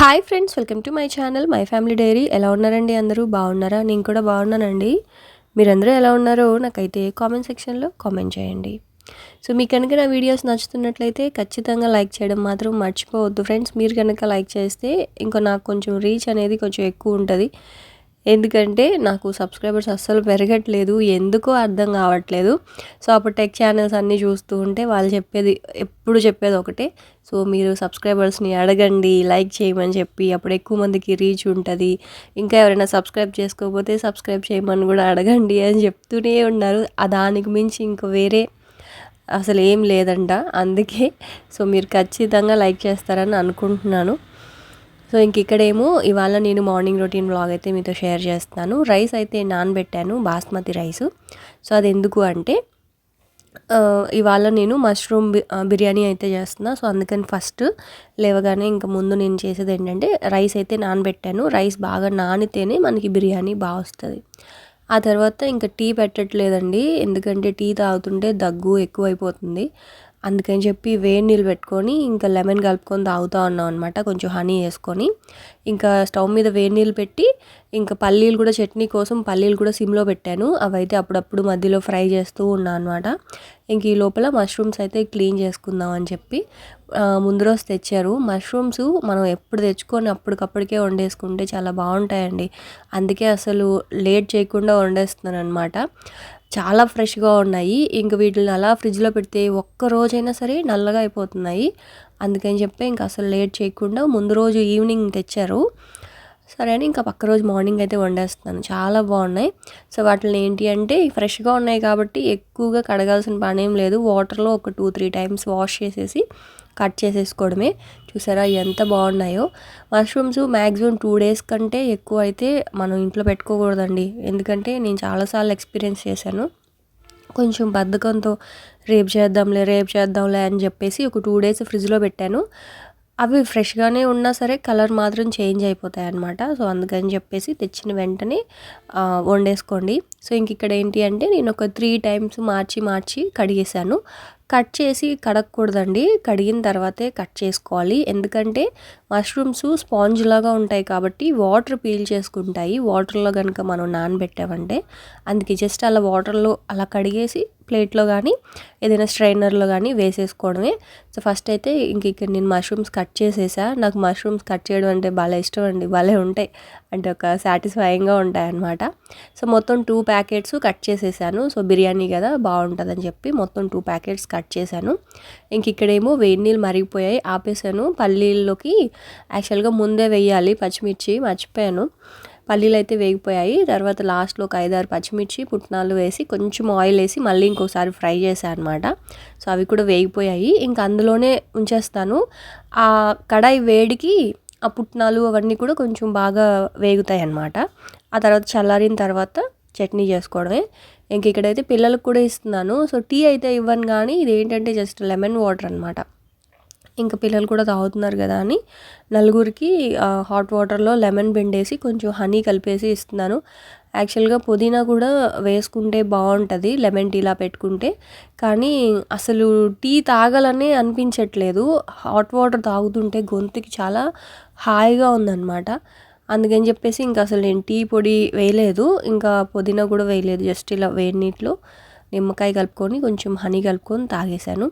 Hi friends welcome to my channel my family diary ఎలా ఉన్నారండి అందరూ? బాగున్నారా? నేను కూడా బాగున్నానండి. మీరందరూ ఎలా ఉన్నారో నాకైతే కామెంట్ సెక్షన్లో కామెంట్ చేయండి. సో మీకు కనుక నా వీడియోస్ నచ్చుతున్నట్లయితే ఖచ్చితంగా లైక్ చేయడం మాత్రం మర్చిపోవద్దు ఫ్రెండ్స్ మీరు కనుక లైక్ చేస్తే ఇంకా నాకు కొంచెం రీచ్ అనేది కొంచెం ఎక్కువ ఉంటుంది. ఎందుకంటే నాకు సబ్స్క్రైబర్స్ అస్సలు పెరగట్లేదు ఎందుకో అర్థం కావట్లేదు. సో అప్పుడు టెక్ ఛానల్స్ అన్నీ చూస్తూ ఉంటే వాళ్ళు చెప్పేది ఎప్పుడు చెప్పేది ఒకటే. సో మీరు సబ్స్క్రైబర్స్ని అడగండి లైక్ చేయమని చెప్పి అప్పుడు ఎక్కువ మందికి రీచ్ ఉంటుంది. ఇంకా ఎవరైనా సబ్స్క్రైబ్ చేసుకోకపోతే సబ్స్క్రైబ్ చేయమని కూడా అడగండి అని చెప్తూనే ఉన్నారు. దానికి మించి ఇంక వేరే అసలు ఏం లేదంట. అందుకే సో మీరు ఖచ్చితంగా లైక్ చేస్తారని అనుకుంటున్నాను. సో ఇంక ఇక్కడేమో ఇవాళ నేను మార్నింగ్ రొటీన్ బ్లాగ్ అయితే మీతో షేర్ చేస్తాను రైస్ అయితే నానబెట్టాను బాస్మతి రైస్. సో అది ఎందుకు అంటే ఇవాళ నేను మష్రూమ్ బిర్యానీ అయితే చేస్తున్నా. సో అందుకని ఫస్ట్ లేవగానే ఇంకా ముందు నేను చేసేది ఏంటంటే రైస్ అయితే నానబెట్టాను. రైస్ బాగా నానితేనే మనకి బిర్యానీ బాగా వస్తుంది. ఆ తర్వాత ఇంకా టీ పెట్టట్లేదండి. ఎందుకంటే టీ తాగుతుంటే దగ్గు ఎక్కువైపోతుంది. అందుకని చెప్పి వేడి నీళ్ళు పెట్టుకొని ఇంకా లెమన్ కలుపుకొని తాగుతూ ఉన్నాం అనమాట కొంచెం హనీ వేసుకొని. ఇంకా స్టవ్ మీద వేడి నీళ్ళు పెట్టి ఇంకా పల్లీలు కూడా చట్నీ కోసం పల్లీలు కూడా సిమ్లో పెట్టాను. అవైతే అప్పుడప్పుడు మధ్యలో ఫ్రై చేస్తూ ఉన్నాను అనమాట ఇంక ఈ లోపల మష్రూమ్స్ అయితే క్లీన్ చేసుకుందాం అని చెప్పి ముందు రోజు తెచ్చారు. మష్రూమ్స్ మనం ఎప్పుడు తెచ్చుకొని అప్పటికప్పటికే వండేసుకుంటే చాలా బాగుంటాయండి. అందుకే అసలు లేట్ చేయకుండా వండేస్తున్నాను అనమాట చాలా ఫ్రెష్గా ఉన్నాయి. ఇంక వీటిని అలా ఫ్రిడ్జ్లో పెడితే ఒక్క రోజైనా సరే నల్లగా అయిపోతున్నాయి. అందుకని చెప్పి ఇంకా అసలు లేట్ చేయకుండా ముందు రోజు ఈవినింగ్ తెచ్చారు. సరే అని ఇంకా పక్క రోజు మార్నింగ్ అయితే వండేస్తున్నాను. చాలా బాగున్నాయి. సో వాటిని ఏంటి అంటే ఫ్రెష్గా ఉన్నాయి కాబట్టి ఎక్కువగా కడగాల్సిన పని ఏం లేదు. వాటర్లో ఒక టూ త్రీ టైమ్స్ వాష్ చేసేసి కట్ చేసేసుకోవడమే. చూసారా ఎంత బాగున్నాయో. మష్రూమ్స్ మ్యాక్సిమం టూ డేస్ కంటే ఎక్కువ అయితే మనం ఇంట్లో పెట్టుకోకూడదండి. ఎందుకంటే నేను చాలాసార్లు ఎక్స్పీరియన్స్ చేశాను. కొంచెం బద్ధకంతో రేపు చేద్దాంలే రేపు చేద్దాంలే అని చెప్పేసి ఒక టూ డేస్ ఫ్రిడ్జ్లో పెట్టాను. అవి ఫ్రెష్గానే ఉన్నా సరే కలర్ మాత్రం చేంజ్ అయిపోతాయి అనమాట సో అందుకని చెప్పేసి తెచ్చిన వెంటనే వండేసుకోండి. సో ఇంక ఇక్కడ ఏంటి అంటే నేను ఒక త్రీ టైమ్స్ మార్చి మార్చి కడిగేశాను. కట్ చేసి కడగకూడదండి కడిగిన తర్వాతే కట్ చేసుకోవాలి. ఎందుకంటే మష్రూమ్స్ స్పాంజ్ లాగా ఉంటాయి కాబట్టి వాటర్ పీల్ చేసుకుంటాయి. వాటర్లో కనుక మనం నానబెట్టామంటే అందుకే జస్ట్ అలా వాటర్లో అలా కడిగేసి ప్లేట్లో కానీ ఏదైనా స్ట్రైనర్లో కానీ వేసేసుకోవడమే. సో ఫస్ట్ అయితే ఇంక ఇక్కడ నేను మష్రూమ్స్ కట్ చేసేసా. నాకు మష్రూమ్స్ కట్ చేయడం అంటే భలే ఇష్టం అండి. భలే ఉంటాయి. అంటే ఒక సాటిస్ఫైయింగ్గా ఉంటాయన్నమాట. సో మొత్తం టూ ప్యాకెట్స్ కట్ చేసేసాను. సో బిర్యానీ కదా బాగుంటుందని చెప్పి మొత్తం టూ ప్యాకెట్స్ కట్ చేశాను. ఇంక ఇక్కడేమో వేడి నీళ్ళు మరిగిపోయాయి. ఆపేసాను పల్లీల్లోకి యాక్చువల్గా ముందే వేయాలి పచ్చిమిర్చి మర్చిపోయాను. పల్లీలు అయితే వేగిపోయాయి. తర్వాత లాస్ట్లో ఒక ఐదారు పచ్చిమిర్చి పుట్నాలు వేసి కొంచెం ఆయిల్ వేసి మళ్ళీ ఇంకోసారి ఫ్రై చేశాను అనమాట సో అవి కూడా వేగిపోయాయి. ఇంకా అందులోనే ఉంచేస్తాను. ఆ కడాయి వేడికి ఆ పుట్నాలు అవన్నీ కూడా కొంచెం బాగా వేగుతాయి అన్నమాట. ఆ తర్వాత చల్లారిన తర్వాత చట్నీ చేసుకోవడమే. ఇంక ఇక్కడైతే పిల్లలకు కూడా ఇస్తున్నాను. సో టీ అయితే ఇవ్వను కానీ ఇది ఏంటంటే జస్ట్ లెమన్ వాటర్ అనమాట ఇంకా పిల్లలు కూడా తాగుతున్నారు కదా అని నలుగురికి హాట్ వాటర్లో లెమన్ పిండేసి కొంచెం హనీ కలిపేసి ఇస్తున్నాను. యాక్చువల్గా పుదీనా కూడా వేసుకుంటే బాగుంటుంది లెమన్ టీలా పెట్టుకుంటే. కానీ అసలు టీ తాగాలనే అనిపించట్లేదు. హాట్ వాటర్ తాగుతుంటే గొంతుకి చాలా హాయిగా ఉందన్నమాట. అందుకని చెప్పేసి ఇంకా అసలు నేను టీ పొడి వేయలేదు ఇంకా పుదీనా కూడా వేయలేదు జస్ట్ ఇలా వేడి నీటిలో నిమ్మకాయ కలుపుకొని కొంచెం హనీ కలుపుకొని తాగేశాను.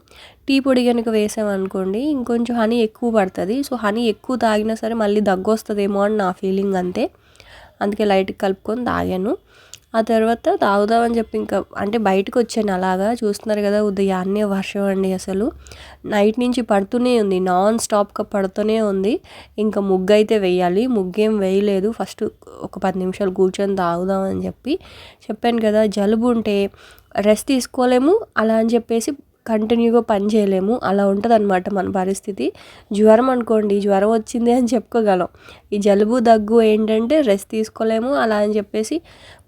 టీ పొడి కనుక వేసామనుకోండి ఇంకొంచెం హనీ ఎక్కువ పడుతుంది. సో హనీ ఎక్కువ తాగినా సరే మళ్ళీ దగ్గు వస్తుందేమో అని నా ఫీలింగ్ అంతే. అందుకే లైట్గా కలుపుకొని తాగాను. ఆ తర్వాత తాగుదామని చెప్పి ఇంకా అంటే బయటకు వచ్చాను అలాగా. చూస్తున్నారు కదా ఉదయాన్నే వర్షం అండి అసలు. నైట్ నుంచి పడుతూనే ఉంది నాన్ స్టాప్గా పడుతూనే ఉంది. ఇంకా ముగ్గు అయితే వేయాలి. ముగ్గు ఏం వేయలేదు. ఫస్ట్ ఒక పది నిమిషాలు కూర్చొని తాగుదామని చెప్పి చెప్పాను కదా జలుబు ఉంటే రెస్ట్ తీసుకోలేము అలా అని చెప్పేసి కంటిన్యూగా పని చేయలేము. అలా ఉంటుంది అనమాట మన పరిస్థితి. జ్వరం అనుకోండి జ్వరం వచ్చింది అని చెప్పుకోగలం. ఈ జలుబు దగ్గు ఏంటంటే రెస్ట్ తీసుకోలేము అలా అని చెప్పేసి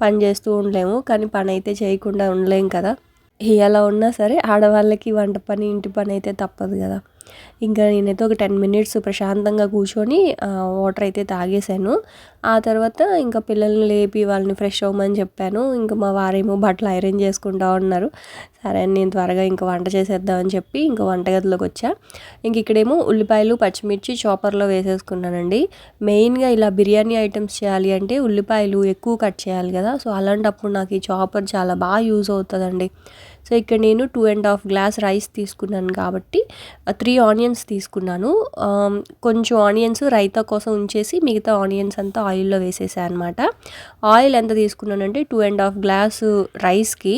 పని చేస్తూ ఉండలేము. కానీ పని అయితే చేయకుండా ఉండలేం కదా. ఎలా ఉన్నా సరే ఆడవాళ్ళకి వంట పని ఇంటి పని అయితే తప్పదు కదా. ఇంకా నేనైతే ఒక టెన్ మినిట్స్ ప్రశాంతంగా కూర్చొని వాటర్ అయితే తాగేశాను. ఆ తర్వాత ఇంకా పిల్లల్ని లేపి వాళ్ళని ఫ్రెష్ అవ్వమని చెప్పాను. ఇంకా మా వారేమో బట్టలు ఐరన్ చేసుకుంటా ఉన్నారు. సరే నేను త్వరగా ఇంకా వంట చేసేద్దామని చెప్పి ఇంకా వంటగదిలోకి వచ్చా. ఇంక ఇక్కడేమో ఉల్లిపాయలు పచ్చిమిర్చి చాపర్లో వేసేసుకున్నానండి. మెయిన్గా ఇలా బిర్యానీ ఐటమ్స్ చేయాలి అంటే ఉల్లిపాయలు ఎక్కువ కట్ చేయాలి కదా. సో అలాంటప్పుడు నాకు ఈ చాపర్ చాలా బాగా యూజ్ అవుతుందండి. సో ఇక్కడ నేను two and half glass rice తీసుకున్నాను కాబట్టి త్రీ ఆనియన్స్ తీసుకున్నాను. కొంచెం ఆనియన్స్ రైతా కోసం ఉంచేసి మిగతా ఆనియన్స్ అంతా ఆయిల్లో వేసేసాను అనమాట ఆయిల్ ఎంత తీసుకున్నానంటే టూ అండ్ హాఫ్ గ్లాసు రైస్కి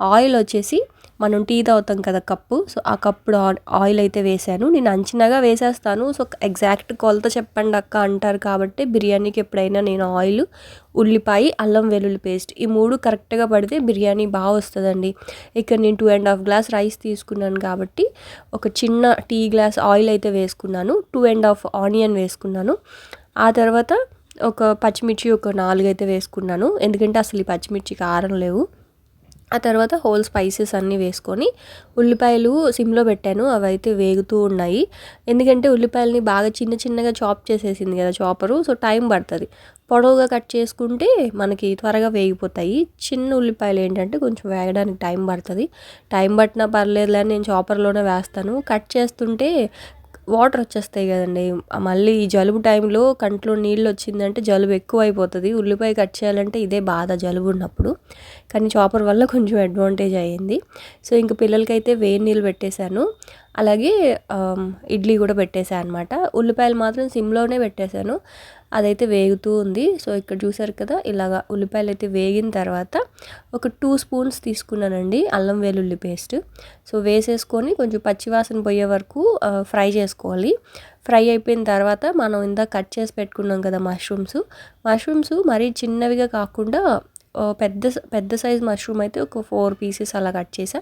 ఆయిల్ వచ్చేసి మనం టీ తాగుతాం కదా కప్పు. సో ఆ కప్పుడు ఆయిల్ అయితే వేసాను. నేను అంచనాగా వేసేస్తాను. సో ఎగ్జాక్ట్ కొలత చెప్పండి అక్క అంటారు కాబట్టి బిర్యానీకి ఎప్పుడైనా నేను ఆయిల్ ఉల్లిపాయ అల్లం వెల్లుల్లి పేస్ట్ ఈ మూడు కరెక్ట్గా పడితే బిర్యానీ బాగా వస్తుందండి. ఇక్కడ నేను two and half glass rice తీసుకున్నాను కాబట్టి ఒక చిన్న టీ గ్లాస్ ఆయిల్ అయితే వేసుకున్నాను. టూ అండ్ హాఫ్ ఆనియన్ వేసుకున్నాను. ఆ తర్వాత ఒక పచ్చిమిర్చి ఒక నాలుగు అయితే వేసుకున్నాను. ఎందుకంటే అసలు ఈ పచ్చిమిర్చి కారం లేవు. ఆ తర్వాత హోల్ స్పైసెస్ అన్నీ వేసుకొని ఉల్లిపాయలు సిమ్లో పెట్టాను అవి అయితే వేగుతూ ఉన్నాయి. ఎందుకంటే ఉల్లిపాయలని బాగా చిన్న చిన్నగా చాప్ చేసేసింది కదా చాపరు సో టైం పడుతుంది. పొడవుగా కట్ చేసుకుంటే మనకి త్వరగా వేగిపోతాయి. చిన్న ఉల్లిపాయలు ఏంటంటే కొంచెం వేగడానికి టైం పడుతుంది. టైం పట్టినా పర్లేదు అని నేను చాపర్లోనే వేస్తాను. కట్ చేస్తుంటే వాటర్ వచ్చేస్తాయి కదండి. మళ్ళీ ఈ జలుబు టైంలో కంట్లో నీళ్ళు వచ్చిందంటే జలుబు ఎక్కువ అయిపోతుంది ఉల్లిపాయ కట్ చేయాలంటే ఇదే బాధ జలుబు ఉన్నప్పుడు. కానీ చాపర్ వల్ల కొంచెం అడ్వాంటేజ్ అయ్యింది. సో ఇంక పిల్లలకైతే వేడి నీళ్ళు పెట్టేశాను. అలాగే ఇడ్లీ కూడా పెట్టేశాను అనమాట ఉల్లిపాయలు మాత్రం సిమ్లోనే పెట్టేశాను. అదైతే వేగుతూ ఉంది. సో ఇక్కడ చూసారు కదా ఇలాగా ఉల్లిపాయలు అయితే వేగిన తర్వాత ఒక టూ స్పూన్స్ తీసుకున్నానండి అల్లం వెల్లుల్లి పేస్ట్. సో వేసేసుకొని కొంచెం పచ్చివాసన పోయే వరకు ఫ్రై చేసుకోవాలి. ఫ్రై అయిపోయిన తర్వాత మనం ఇందాక కట్ చేసి పెట్టుకున్నాం కదా మష్రూమ్స్. మష్రూమ్స్ మరీ చిన్నవిగా కాకుండా పెద్ద పెద్ద సైజ్ మష్రూమ్ అయితే ఒక ఫోర్ పీసెస్ అలా కట్ చేసా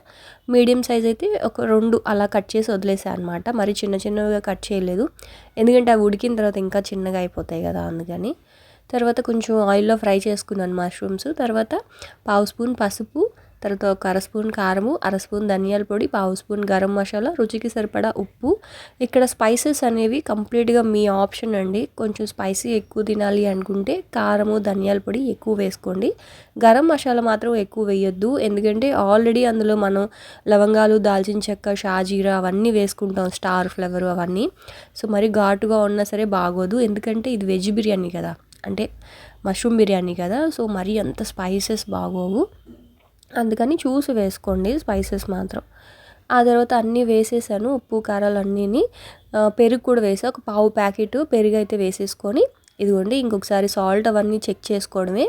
మీడియం సైజ్ అయితే ఒక రెండు అలా కట్ చేసి వదిలేసా అనమాట మరి చిన్న చిన్నగా కట్ చేయలేదు. ఎందుకంటే అవి ఉడికిన తర్వాత ఇంకా చిన్నగా అయిపోతాయి కదా అందుకని. తర్వాత కొంచెం ఆయిల్లో ఫ్రై చేసుకున్నాను మష్రూమ్స్. తర్వాత పావు స్పూన్ పసుపు తర్వాత ఒక అర స్పూన్ కారము అర స్పూన్ ధనియాల పొడి పావు స్పూన్ గరం మసాలా రుచికి సరిపడా ఉప్పు. ఇక్కడ స్పైసెస్ అనేవి కంప్లీట్గా మీ ఆప్షన్ అండి. కొంచెం స్పైసీ ఎక్కువ తినాలి అనుకుంటే కారము ధనియాల పొడి ఎక్కువ వేసుకోండి. గరం మసాలా మాత్రం ఎక్కువ వేయొద్దు. ఎందుకంటే ఆల్రెడీ అందులో మనం లవంగాలు దాల్చిన చెక్క షాజీరా అవన్నీ వేసుకుంటాం స్టార్ ఫ్లేవర్ అవన్నీ. సో మరి ఘాటుగా ఉన్నా సరే బాగోదు. ఎందుకంటే ఇది వెజ్ బిర్యానీ కదా. అంటే మష్రూమ్ బిర్యానీ కదా. సో మరీ అంత స్పైసెస్ బాగోవు. అందుకని చూసి వేసుకోండి స్పైసెస్ మాత్రం. ఆ తర్వాత అన్నీ వేసేసాను ఉప్పు కారాలు అన్నీని. పెరుగు కూడా వేసా ఒక పావు ప్యాకెట్ పెరుగు అయితే వేసేసుకొని. ఇదిగోండి ఇంకొకసారి సాల్ట్ అవన్నీ చెక్ చేసుకోవడమే.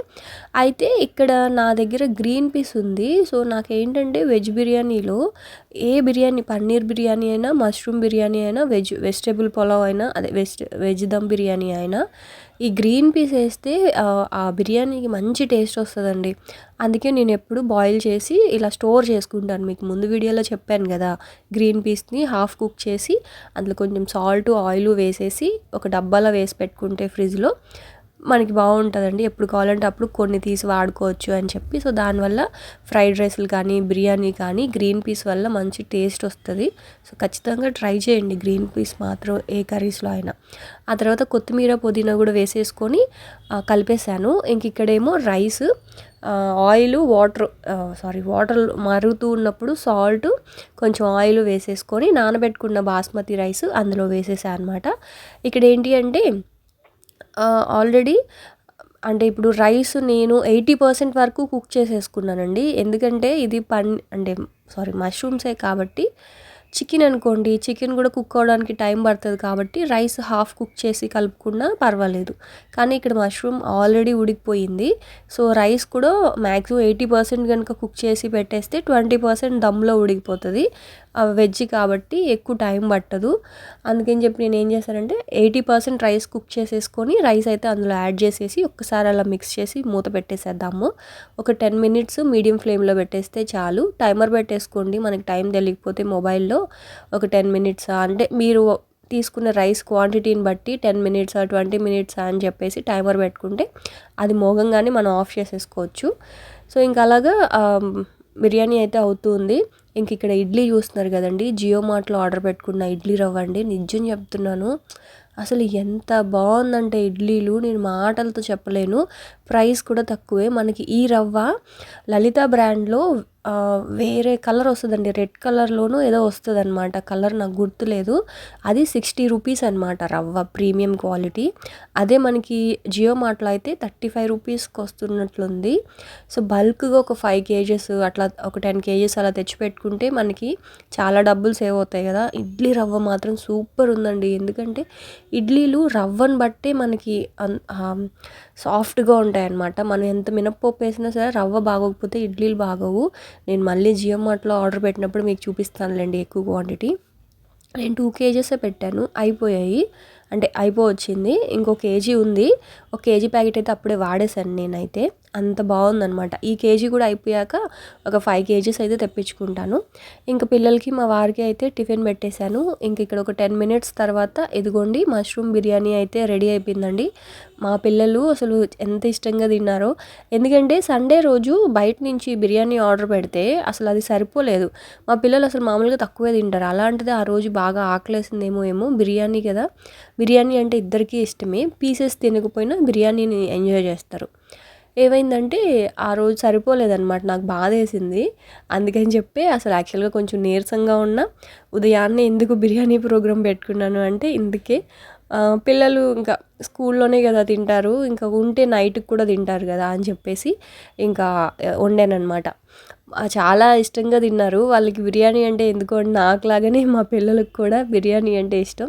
అయితే ఇక్కడ నా దగ్గర గ్రీన్ పీస్ ఉంది. సో నాకేంటంటే వెజ్ బిర్యానీలో ఏ బిర్యానీ పన్నీర్ బిర్యానీ అయినా మష్రూమ్ బిర్యానీ అయినా వెజ్ వెజిటేబుల్ పులావ్ అయినా అదే వెజ్ వెజ్ దమ్ బిర్యానీ అయినా ఈ గ్రీన్ పీస్ వేస్తే ఆ బిర్యానీకి మంచి టేస్ట్ వస్తుందండి. అందుకే నేను ఎప్పుడు బాయిల్ చేసి ఇలా స్టోర్ చేసుకుంటాను. మీకు ముందు వీడియోలో చెప్పాను కదా గ్రీన్ పీస్ని హాఫ్ కుక్ చేసి అందులో కొంచెం సాల్ట్ ఆయిల్ వేసేసి ఒక డబ్బాలో వేసి పెట్టుకుంటే ఫ్రిడ్జ్లో మనకి బాగుంటుందండి. ఎప్పుడు కావాలంటే అప్పుడు కొన్ని తీసి వాడుకోవచ్చు అని చెప్పి. సో దానివల్ల ఫ్రైడ్ రైస్లు కానీ బిర్యానీ కానీ గ్రీన్ పీస్ వల్ల మంచి టేస్ట్ వస్తుంది. సో ఖచ్చితంగా ట్రై చేయండి. గ్రీన్ పీస్ మాత్రం ఏ కర్రీస్లో అయినా. ఆ తర్వాత కొత్తిమీర పుదీనా కూడా వేసేసుకొని కలిపేశాను. ఇంక ఇక్కడేమో rice oil water sorry water మరుగుతూ ఉన్నప్పుడు సాల్ట్ కొంచెం ఆయిల్ వేసేసుకొని నానబెట్టుకున్న బాస్మతి రైస్ అందులో వేసేసాను అనమాట ఇక్కడ ఏంటి అంటే ఆల్రెడీ అంటే ఇప్పుడు రైస్ నేను ఎయిటీ పర్సెంట్ వరకు కుక్ చేసేసుకున్నానండి. ఎందుకంటే ఇది పన్ అంటే సారీ మష్రూమ్సే కాబట్టి చికెన్ అనుకోండి చికెన్ కూడా కుక్ అవ్వడానికి టైం పడుతుంది కాబట్టి రైస్ హాఫ్ కుక్ చేసి కలుపుకున్నా పర్వాలేదు. కానీ ఇక్కడ మష్రూమ్ ఆల్రెడీ ఉడికిపోయింది. సో రైస్ కూడా మ్యాక్సిమం ఎయిటీ పర్సెంట్ కనుక కుక్ చేసి పెట్టేస్తే ట్వంటీ పర్సెంట్ దమ్లో ఉడికిపోతుంది. వెజ్ కాబట్టి ఎక్కువ టైం పట్టదు. అందుకని చెప్పి నేను ఏం చేశానంటే ఎయిటీ పర్సెంట్ రైస్ కుక్ చేసేసుకొని రైస్ అయితే అందులో యాడ్ చేసేసి ఒక్కసారి అలా మిక్స్ చేసి మూత పెట్టేసేద్దాము. ఒక టెన్ మినిట్స్ మీడియం ఫ్లేమ్లో పెట్టేస్తే చాలు. టైమర్ పెట్టేసుకోండి. మనకి టైం తెలియకపోతే మొబైల్లో ఒక టెన్ మినిట్స్ అంటే మీరు తీసుకున్న రైస్ క్వాంటిటీని బట్టి టెన్ మినిట్స్ ట్వంటీ మినిట్స్ అని చెప్పేసి టైమర్ పెట్టుకుంటే అది మోగంగానే మనం ఆఫ్ చేసేసుకోవచ్చు. సో ఇంకా అలాగా బిర్యానీ అయితే అవుతుంది. ఇంక ఇక్కడ ఇడ్లీ చూస్తున్నారు కదండి. జియో మార్ట్లో ఆర్డర్ పెట్టుకున్న ఇడ్లీ రవ్వ అండి. నిజం చెప్తున్నాను. అసలు ఎంత బాగుందంటే ఇడ్లీలు. నేను మాటలతో చెప్పలేను. ప్రైస్ కూడా తక్కువే. మనకి ఈ రవ్వ లలిత బ్రాండ్లో వేరే కలర్ వస్తుందండి. రెడ్ కలర్లోనూ ఏదో వస్తుంది అనమాట కలర్ నాకు గుర్తులేదు. అది సిక్స్టీ రూపీస్ అనమాట రవ్వ ప్రీమియం క్వాలిటీ. అదే మనకి జియో మార్ట్లో అయితే థర్టీ ఫైవ్ రూపీస్కి వస్తున్నట్లుంది సో బల్క్గా ఒక ఫైవ్ కేజెస్ అట్లా ఒక టెన్ కేజెస్ అలా తెచ్చి పెట్టుకుంటే మనకి చాలా డబ్బులు సేవ్ అవుతాయి కదా. ఇడ్లీ రవ్వ మాత్రం సూపర్ ఉందండి. ఎందుకంటే ఇడ్లీలు రవ్వను బట్టే మనకి అన్- సాఫ్ట్గా ఉంటాయి అన్నమాట మనం ఎంత మినప్పప్పు వేసినా సరే రవ్వ బాగోకపోతే ఇడ్లీలు బాగోవు. నేను మళ్ళీ జియో మార్ట్లో ఆర్డర్ పెట్టినప్పుడు మీకు చూపిస్తానులేండి ఎక్కువ క్వాంటిటీ. నేను టూ కేజెసే పెట్టాను అయిపోయాయి. అంటే అయిపోవచ్చింది. ఇంకో కేజీ ఉంది. ఒక కేజీ ప్యాకెట్ అయితే అప్పుడే వాడేశాను నేనైతే. అంత బాగుందనమాట ఈ కేజీ కూడా అయిపోయాక ఒక ఫైవ్ కేజీస్ అయితే తెప్పించుకుంటాను. ఇంకా పిల్లలకి మా వారికి అయితే టిఫిన్ పెట్టేశాను. ఇంక ఇక్కడ ఒక టెన్ మినిట్స్ తర్వాత ఇదిగోండి మష్రూమ్ బిర్యానీ అయితే రెడీ అయిపోయిందండి. మా పిల్లలు అసలు ఎంత ఇష్టంగా తిన్నారో. ఎందుకంటే సండే రోజు బయట నుంచి బిర్యానీ ఆర్డర్ పెడితే అసలు అది సరిపోలేదు. మా పిల్లలు అసలు మామూలుగా తక్కువే తింటారు. అలాంటిది ఆ రోజు బాగా ఆకలేసిందేమో ఏమో బిర్యానీ కదా. బిర్యానీ అంటే ఇద్దరికీ ఇష్టమే. పీసెస్ తినకపోయినా బిర్యానీని ఎంజాయ్ చేస్తారు. ఏమైందంటే ఆ రోజు సరిపోలేదన్నమాట నాకు బాధ వేసింది. అందుకని చెప్పి అసలు యాక్చువల్గా కొంచెం నీరసంగా ఉన్న. ఉదయాన్నే ఎందుకు బిర్యానీ ప్రోగ్రామ్ పెట్టుకున్నాను అంటే ఇందుకే. పిల్లలు ఇంకా స్కూల్లోనే కదా తింటారు ఇంకా ఉంటే నైట్కి కూడా తింటారు కదా అని చెప్పేసి ఇంకా వండానమాట చాలా ఇష్టంగా తిన్నారు. వాళ్ళకి బిర్యానీ అంటే ఎందుకో నాకులాగానే మా పిల్లలకు కూడా బిర్యానీ అంటే ఇష్టం.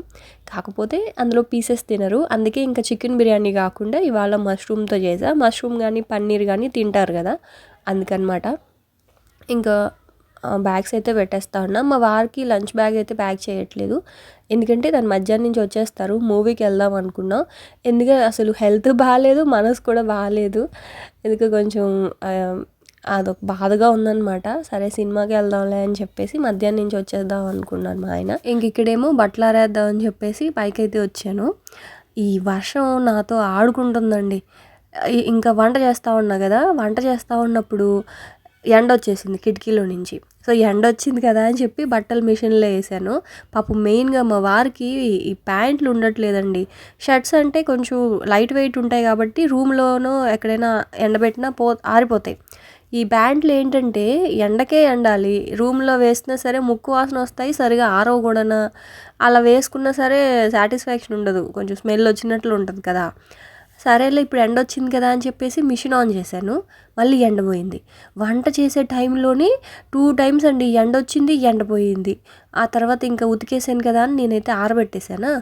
కాకపోతే అందులో పీసెస్ తినరు. అందుకే ఇంకా చికెన్ బిర్యానీ కాకుండా ఇవాళ మష్రూమ్తో చేసా. మష్రూమ్ కానీ పన్నీర్ కానీ తింటారు కదా. అందుకనమాట. ఇంకా బ్యాగ్స్ అయితే పెట్టేస్తా ఉన్నా. మా వారికి లంచ్ బ్యాగ్ అయితే ప్యాక్ చేయట్లేదు. ఎందుకంటే దాని మధ్యాహ్నం నుంచి వచ్చేస్తారు. మూవీకి వెళ్దాం అనుకున్నాం. ఎందుకంటే అసలు హెల్త్ బాగాలేదు మనసు కూడా బాగాలేదు ఎందుకు కొంచెం అదొక బాధగా ఉందనమాట సరే సినిమాకి వెళ్దాంలే అని చెప్పేసి మధ్యాహ్నం నుంచి వచ్చేద్దాం అనుకున్నాను మా ఆయన. ఇంక ఇక్కడేమో బట్టలు ఆరేద్దాం అని చెప్పేసి పైకి అయితే వచ్చాను. ఈ వర్షం నాతో ఆడుకుంటుందండి. ఇంకా వంట చేస్తూ ఉన్నా కదా వంట చేస్తూ ఉన్నప్పుడు ఎండ వచ్చేసింది కిటికీలో నుంచి. సో ఎండ వచ్చింది కదా అని చెప్పి బట్టలు మిషన్లో వేసాను. పాపం మెయిన్గా మా వారికి ఈ ప్యాంట్లు ఉండట్లేదండి. షర్ట్స్ అంటే కొంచెం లైట్ వెయిట్ ఉంటాయి కాబట్టి రూమ్లోనో ఎక్కడైనా ఎండబెట్టినా పో ఆరిపోతాయి. ఈ ప్యాంట్లు ఏంటంటే ఎండకే ఎండాలి. రూమ్లో వేసినా సరే ముక్కు వాసన వస్తాయి సరిగా ఆరో కూడా అలా వేసుకున్నా సరే సాటిస్ఫాక్షన్ ఉండదు. కొంచెం స్మెల్ వచ్చినట్లు ఉంటుంది కదా. సరేలే ఇప్పుడు ఎండ వచ్చింది కదా అని చెప్పేసి మిషన్ ఆన్ చేశాను. మళ్ళీ ఎండ పోయింది. వంట చేసే టైంలోనే టూ టైమ్స్ అండి ఎండ వచ్చింది ఎండ పోయింది. ఆ తర్వాత ఇంకా ఉతికేసాను కదా అని నేనైతే ఆరబెట్టేశానా?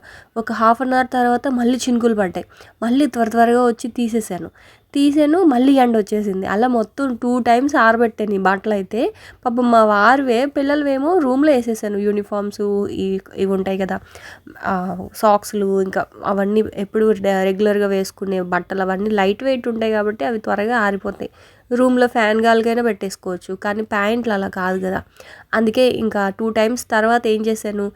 ఒక హాఫ్ అన్ అవర్ తర్వాత మళ్ళీ చినుకులు పడ్డాయి. మళ్ళీ త్వర త్వరగా వచ్చి తీసేసాను తీసాను మళ్ళీ ఎండ వచ్చేసింది. అలా మొత్తం టూ టైమ్స్ ఆరబెట్టాను ఈ బట్టలు అయితే పాపం మా వారివే పిల్లలవేమో రూమ్లో వేసేసాను. యూనిఫామ్స్ ఈ ఇవి ఉంటాయి కదా సాక్స్లు ఇంకా అవన్నీ ఎప్పుడు రెగ్యులర్గా వేసుకునే బట్టలు అవన్నీ లైట్ వెయిట్ ఉంటాయి కాబట్టి అవి త్వరగా ఆరిపోతాయి. రూమ్లో ఫ్యాన్ గాలికైనా పెట్టేసుకోవచ్చు. కానీ ప్యాంట్లు అలా కాదు కదా. అందుకే ఇంకా టూ టైమ్స్ తర్వాత ఏం చేశాను?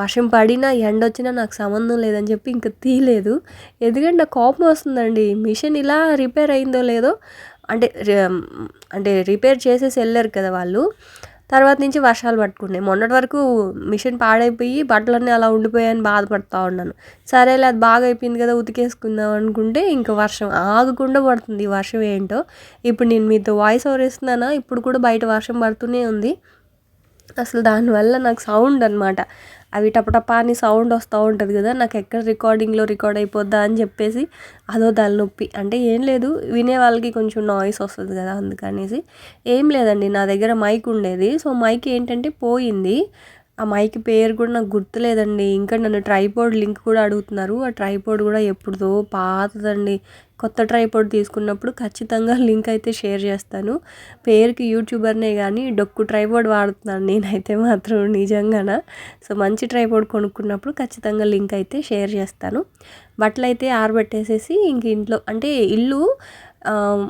వర్షం పడినా ఎండ వచ్చినా నాకు సంబంధం లేదని చెప్పి ఇంకా తీయలేదు. ఎందుకంటే నాకు కోపం వస్తుందండి. మిషన్ ఇలా రిపేర్ అయిందో లేదో అంటే అంటే రిపేర్ చేసేసి వెళ్ళారు కదా వాళ్ళు. తర్వాత నుంచి వర్షాలు పట్టుకున్నాయి మొన్నటి వరకు మిషన్ పాడైపోయి బట్టలన్నీ అలా ఉండిపోయాయని బాధపడుతూ ఉన్నాను. సరేలే అది బాగా అయిపోయింది కదా ఉతికేసుకుందాం అనుకుంటే ఇంకా వర్షం ఆగకుండా పడుతుంది. ఈ వర్షం ఏంటో ఇప్పుడు నేను మీతో వాయిస్ ఓవర్ ఇస్తున్నానా ఇప్పుడు కూడా బయట వర్షం పడుతూనే ఉంది. అసలు దానివల్ల నాకు సౌండ్ అనమాట అవి టపటపా అని సౌండ్ వస్తూ ఉంటుంది కదా నాకు ఎక్కడ రికార్డింగ్లో రికార్డ్ అయిపోద్దా అని చెప్పేసి అదో తలనొప్పి. అంటే ఏం లేదు వినే వాళ్ళకి కొంచెం నాయిస్ వస్తుంది కదా అందుకనేసి. ఏం లేదండి నా దగ్గర మైక్ ఉండేది. సో మైక్ ఏంటంటే పోయింది. ఆ మైక్ పేరు కూడా నాకు గుర్తులేదండి. ఇంకా నన్ను ట్రైపోర్డ్ లింక్ కూడా అడుగుతున్నారు. ఆ ట్రైపోర్డ్ కూడా ఎప్పుడుదో పాతదండి. కొత్త ట్రైపోర్డ్ తీసుకున్నప్పుడు ఖచ్చితంగా లింక్ అయితే షేర్ చేస్తాను. పేరుకి యూట్యూబర్నే కానీ డొక్కు ట్రైపోర్డ్ వాడుతున్నాను నేనైతే మాత్రం నిజంగాన. సో మంచి ట్రైపోర్డ్ కొనుక్కున్నప్పుడు ఖచ్చితంగా లింక్ అయితే షేర్ చేస్తాను. బట్టలు అయితే ఆరబెట్టేసేసి ఇంక ఇంట్లో అంటే ఇల్లు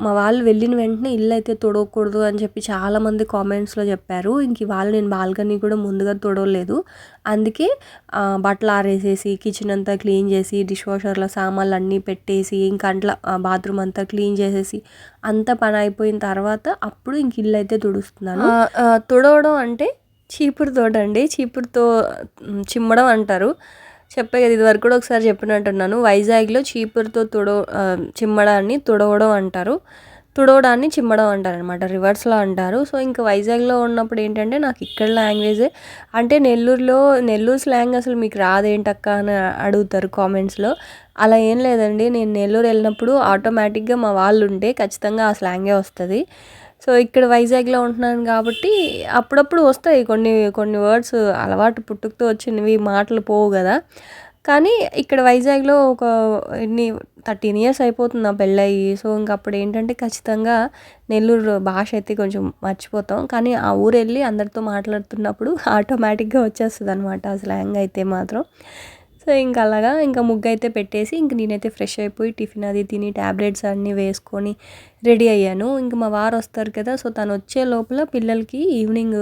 మా వాళ్ళు వెళ్ళిన వెంటనే ఇల్లు అయితే తొడవకూడదు అని చెప్పి చాలామంది కామెంట్స్లో చెప్పారు. ఇంక ఇవాళ నేను బాల్కనీ కూడా ముందుగా తొడవలేదు అందుకే బట్టలు ఆరేసేసి కిచెన్ అంతా క్లీన్ చేసి డిష్ వాషర్లో సామాన్లు అన్నీ పెట్టేసి ఇంకా అంట్లా బాత్రూమ్ అంతా క్లీన్ చేసేసి అంత పని అయిపోయిన తర్వాత అప్పుడు ఇంక ఇల్లు అయితే తుడుస్తున్నాను. తుడవడం అంటే చీపురు తోట అండి. చీపురుతో చిమ్మడం అంటారు. చెప్పే కదా ఇదివరకు కూడా ఒకసారి చెప్పినట్టున్నాను వైజాగ్లో చీపురుతో తుడ చిమ్మడాన్ని తుడవడం అంటారు. తుడవడాన్ని చిమ్మడం అంటారు అనమాట రివర్స్లో అంటారు. సో ఇంకా వైజాగ్లో ఉన్నప్పుడు ఏంటంటే నాకు ఇక్కడ లాంగ్వేజే. అంటే నెల్లూరులో నెల్లూరు స్లాంగ్ అసలు మీకు రాదేంటక్క అని అడుగుతారు కామెంట్స్లో. అలా ఏం లేదండి నేను నెల్లూరు వెళ్ళినప్పుడు ఆటోమేటిక్గా మా వాళ్ళు ఉంటే ఖచ్చితంగా ఆ స్లాంగే వస్తుంది. సో ఇక్కడ వైజాగ్లో ఉంటున్నాను కాబట్టి అప్పుడప్పుడు వస్తాయి కొన్ని కొన్ని వర్డ్స్ అలవాటు పుట్టుకతో వచ్చినవి మాటలు పోవు కదా. కానీ ఇక్కడ వైజాగ్లో ఒక ఎన్ని థర్టీన్ ఇయర్స్ అయిపోతుంది నా పెళ్ళయ్యి సో ఇంక అప్పుడు ఏంటంటే ఖచ్చితంగా నెల్లూరు భాష అయితే కొంచెం మర్చిపోతాం. కానీ ఆ ఊరు వెళ్ళి అందరితో మాట్లాడుతున్నప్పుడు ఆటోమేటిక్గా వచ్చేస్తుంది అనమాట ఆ స్లాంగ్ అయితే మాత్రం. సో ఇంక అలాగా ఇంకా ముగ్గు అయితే పెట్టేసి ఇంక నేనైతే ఫ్రెష్ అయిపోయి టిఫిన్ అది తిని ట్యాబ్లెట్స్ అన్నీ వేసుకొని రెడీ అయ్యాను. ఇంక మా వారు వస్తారు కదా సో తను వచ్చే లోపల పిల్లలకి ఈవినింగ్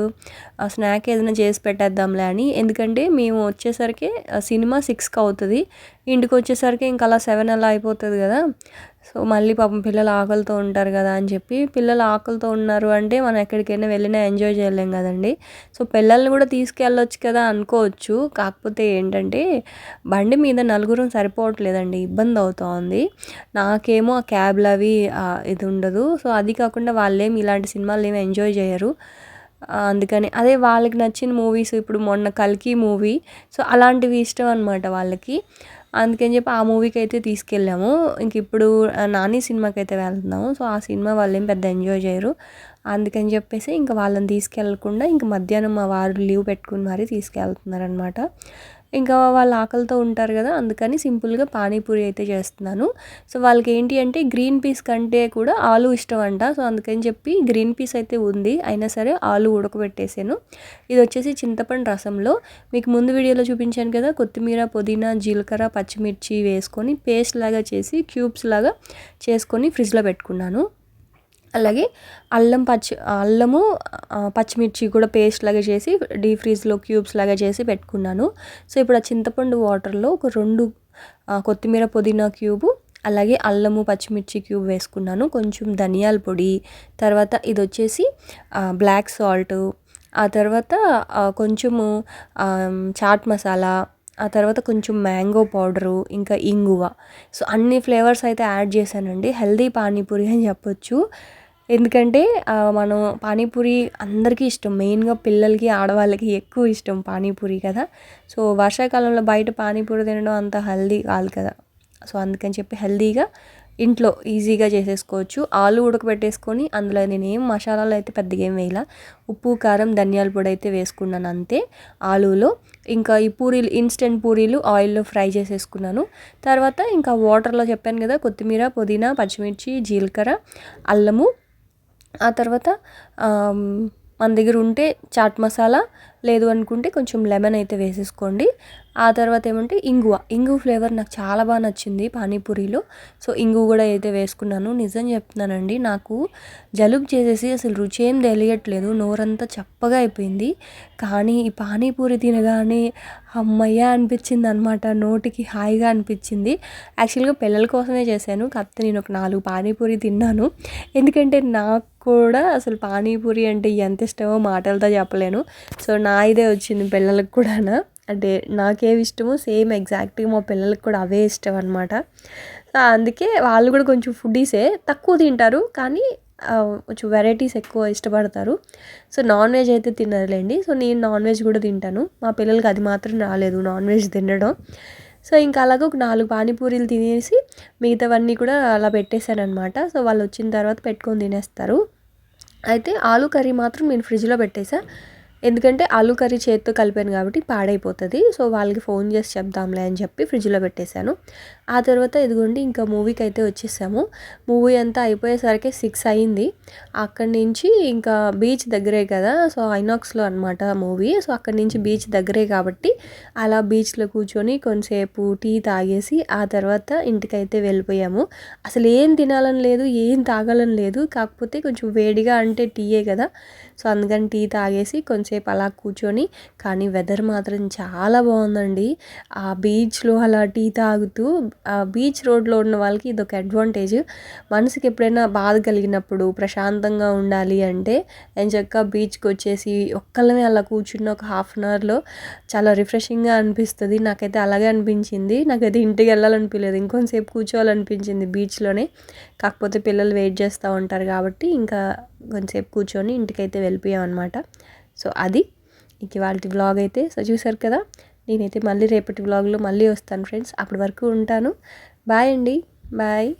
స్నాక్ ఏదైనా చేసి పెట్టేద్దాంలే అని. ఎందుకంటే మేము వచ్చేసరికి ఆ, సినిమా సిక్స్కి అవుతుంది. ఇంటికి వచ్చేసరికి ఇంకా అలా సెవెన్ అలా అయిపోతుంది కదా. సో మళ్ళీ పాపం పిల్లలు ఆకలితో ఉంటారు కదా అని చెప్పి పిల్లలు ఆకలితో ఉన్నారు అంటే మనం ఎక్కడికైనా వెళ్ళినా ఎంజాయ్ చేయలేం కదండి. సో పిల్లల్ని కూడా తీసుకెళ్ళొచ్చు కదా అనుకోవచ్చు. కాకపోతే ఏంటంటే బండి మీద నలుగురం సరిపోవట్లేదండి. ఇబ్బంది అవుతోంది. నాకేమో ఆ క్యాబ్లు అవి ఇది అది ఉండదు. సో అది కాకుండా వాళ్ళేమి ఇలాంటి సినిమాలు ఏమి ఎంజాయ్ చేయరు. అందుకని అదే వాళ్ళకి నచ్చిన మూవీస్ ఇప్పుడు మొన్న కల్కి మూవీ. సో అలాంటివి ఇష్టం అనమాట వాళ్ళకి. అందుకని చెప్పి ఆ మూవీకి అయితే తీసుకెళ్ళాము. ఇంక ఇప్పుడు నాని సినిమాకి అయితే వెళ్తున్నాము. సో ఆ సినిమా వాళ్ళు ఏం పెద్ద ఎంజాయ్ చేయరు. అందుకని చెప్పేసి ఇంకా వాళ్ళని తీసుకెళ్ళకుండా ఇంక మధ్యాహ్నం మా వారు లీవ్ పెట్టుకుని మరీ తీసుకెళ్తున్నారనమాట ఇంకా వాళ్ళు ఆకలితో ఉంటారు కదా అందుకని సింపుల్గా పానీపూరి అయితే చేస్తున్నాను. సో వాళ్ళకి ఏంటి అంటే గ్రీన్ పీస్ కంటే కూడా ఆలు ఇష్టం అంట సో అందుకని చెప్పి గ్రీన్ పీస్ అయితే ఉంది. అయినా సరే ఆలు ఉడకబెట్టేసాను. ఇది వచ్చేసి చింతపండు రసంలో. మీకు ముందు వీడియోలో చూపించాను కదా కొత్తిమీర పుదీనా జీలకర్ర పచ్చిమిర్చి వేసుకొని పేస్ట్ లాగా చేసి క్యూబ్స్ లాగా చేసుకొని ఫ్రిడ్జ్లో పెట్టుకున్నాను. అలాగే అల్లం పచ్చి అల్లము పచ్చిమిర్చి కూడా పేస్ట్ లాగా చేసి డీప్ ఫ్రీజ్లో క్యూబ్స్ లాగా చేసి పెట్టుకున్నాను. సో ఇప్పుడు ఆ చింతపండు వాటర్లో ఒక రెండు కొత్తిమీర పుదీనా క్యూబు అలాగే అల్లము పచ్చిమిర్చి క్యూబ్ వేసుకున్నాను. కొంచెం ధనియాల పొడి తర్వాత ఇది వచ్చేసి బ్లాక్ సాల్ట్ ఆ తర్వాత కొంచెము చాట్ మసాలా ఆ తర్వాత కొంచెం మ్యాంగో పౌడరు ఇంకా ఇంగువ. సో అన్ని ఫ్లేవర్స్ అయితే యాడ్ చేశానండి. హెల్దీ పానీపూరి అని చెప్పొచ్చు. ఎందుకంటే మనం పానీపూరి అందరికీ ఇష్టం. మెయిన్గా పిల్లలకి ఆడవాళ్ళకి ఎక్కువ ఇష్టం పానీపూరి కదా. సో వర్షాకాలంలో బయట పానీపూరి తినడం అంత హెల్దీ కాదు కదా. సో అందుకని చెప్పి హెల్దీగా ఇంట్లో ఈజీగా చేసేసుకోవచ్చు. ఆలు ఉడకబెట్టేసుకొని అందులో నేను ఏం మసాలాలు అయితే పెద్దగా ఏం వేయాల. ఉప్పు కారం ధనియాల పొడి అయితే వేసుకున్నాను అంతే ఆలులో. ఇంకా ఈ పూరీలు ఇన్స్టెంట్ పూరీలు ఆయిల్లో ఫ్రై చేసేసుకున్నాను. తర్వాత ఇంకా వాటర్లో చెప్పాను కదా కొత్తిమీర పుదీనా పచ్చిమిర్చి జీలకర్ర అల్లము ఆ తర్వాత మన దగ్గర ఉంటే చాట్ మసాలా లేదు అనుకుంటే కొంచెం లెమన్ అయితే వేసేసుకోండి. ఆ తర్వాత ఏమంటే ఇంగువ. ఇంగువ ఫ్లేవర్ నాకు చాలా బాగా నచ్చింది పానీపూరిలో. సో ఇంగువ కూడా అయితే వేసుకున్నాను. నిజం చెప్తున్నానండి నాకు జలుబు చేసేసి అసలు రుచి ఏం తెలియట్లేదు. నోరంతా చప్పగా అయిపోయింది. కానీ ఈ పానీపూరి తినగానే అమ్మయ్య అనిపించింది అనమాట నోటికి హాయిగా అనిపించింది. యాక్చువల్గా పిల్లల కోసమే చేశాను. కాకపోతే నేను ఒక నాలుగు పానీపూరి తిన్నాను. ఎందుకంటే నాకు కూడా అసలు పానీపూరి అంటే ఎంత ఇష్టమో మాటలతో చెప్పలేను. సో నా ఇదే వచ్చింది పిల్లలకు కూడా అంటే నాకేమి ఇష్టమో సేమ్ ఎగ్జాక్ట్గా మా పిల్లలకి కూడా అవే ఇష్టం అనమాట సో అందుకే వాళ్ళు కూడా కొంచెం ఫుడీసే తక్కువ తింటారు కానీ కొంచెం వెరైటీస్ ఎక్కువ ఇష్టపడతారు. సో నాన్ వెజ్ అయితే తినరులేండి. సో నేను నాన్ వెజ్ కూడా తింటాను. మా పిల్లలకి అది మాత్రం రాలేదు నాన్ వెజ్ తినడం. సో ఇంకా అలాగే ఒక నాలుగు పానీపూరీలు తినేసి మిగతావన్నీ కూడా అలా పెట్టేశాను అనమాట సో వాళ్ళు వచ్చిన తర్వాత పెట్టుకొని తినేస్తారు. అయితే ఆలు కర్రీ మాత్రం నేను ఫ్రిడ్జ్లో పెట్టేసా. ఎందుకంటే ఆలు కర్రీ చేత్తో కలిపాను కాబట్టి పాడైపోతుంది. సో వాళ్ళకి ఫోన్ చేసి చెప్దాంలే అని చెప్పి ఫ్రిడ్జ్లో పెట్టేశాను. ఆ తర్వాత ఇదిగోండి ఇంకా మూవీకి అయితే వచ్చేసాము. మూవీ అంతా అయిపోయేసరికి సిక్స్ అయింది. అక్కడి నుంచి ఇంకా బీచ్ దగ్గరే కదా సో ఐనాక్స్లో అనమాట మూవీ. సో అక్కడి నుంచి బీచ్ దగ్గరే కాబట్టి అలా బీచ్లో కూర్చొని కొంతసేపు టీ తాగేసి ఆ తర్వాత ఇంటికైతే వెళ్ళిపోయాము. అసలు ఏం తినాలని లేదు ఏం తాగాలని లేదు. కాకపోతే కొంచెం వేడిగా అంటే టీయే కదా. సో అందుకని టీ తాగేసి కొంతసేపు అలా కూర్చొని కానీ వెదర్ మాత్రం చాలా బాగుందండి. ఆ బీచ్లో అలా టీ తాగుతూ బీచ్ రోడ్లో ఉన్న వాళ్ళకి ఇది ఒక అడ్వాంటేజ్ మనసుకి ఎప్పుడైనా బాధ కలిగినప్పుడు ప్రశాంతంగా ఉండాలి అంటే నేను బీచ్కి వచ్చేసి ఒక్కళ్ళమే అలా కూర్చున్న ఒక హాఫ్ అన్ అవర్లో చాలా రిఫ్రెషింగ్గా అనిపిస్తుంది. నాకైతే అలాగే అనిపించింది. నాకైతే ఇంటికి వెళ్ళాలనిపించలేదు ఇంకొంతసేపు కూర్చోవాలనిపించింది బీచ్లోనే కాకపోతే పిల్లలు వెయిట్ చేస్తూ ఉంటారు కాబట్టి ఇంకా కొంచెంసేపు కూర్చొని ఇంటికైతే వెళ్ళిపోయాం అనమాట సో అది. ఇక వాళ్ళ వ్లాగ్ అయితే. సో చూసారు కదా? నేనైతే మళ్ళీ రేపటి వ్లాగ్లో మళ్ళీ వస్తాను ఫ్రెండ్స్ అప్పటి వరకు ఉంటాను. బాయ్ అండి. బాయ్